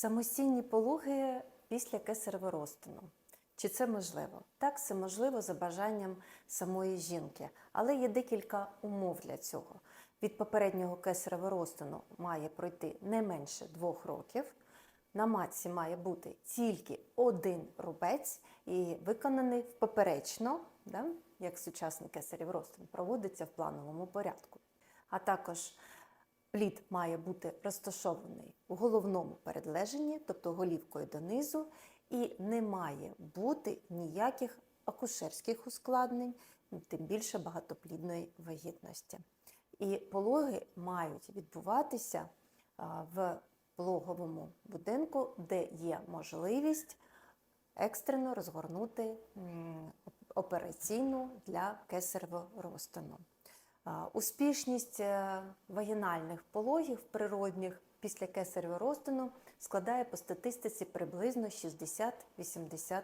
Самостійні пологи після кесаревого розтину. Чи це можливо? Так, це можливо за бажанням самої жінки, але є декілька умов для цього. Від попереднього кесаревого розтину має пройти не менше двох років. На матці має бути тільки один рубець і виконаний поперечно, да, як сучасний кесарів розтин, проводиться в плановому порядку. А також плід має бути розташований у головному передлеженні, тобто голівкою донизу, і не має бути ніяких акушерських ускладнень, тим більше багатоплідної вагітності. І пологи мають відбуватися в пологовому будинку, де є можливість екстрено розгорнути операційну для кесаревого розтину. Успішність е, вагінальних пологів природних після кесаревого розтину складає по статистиці приблизно 60-80%.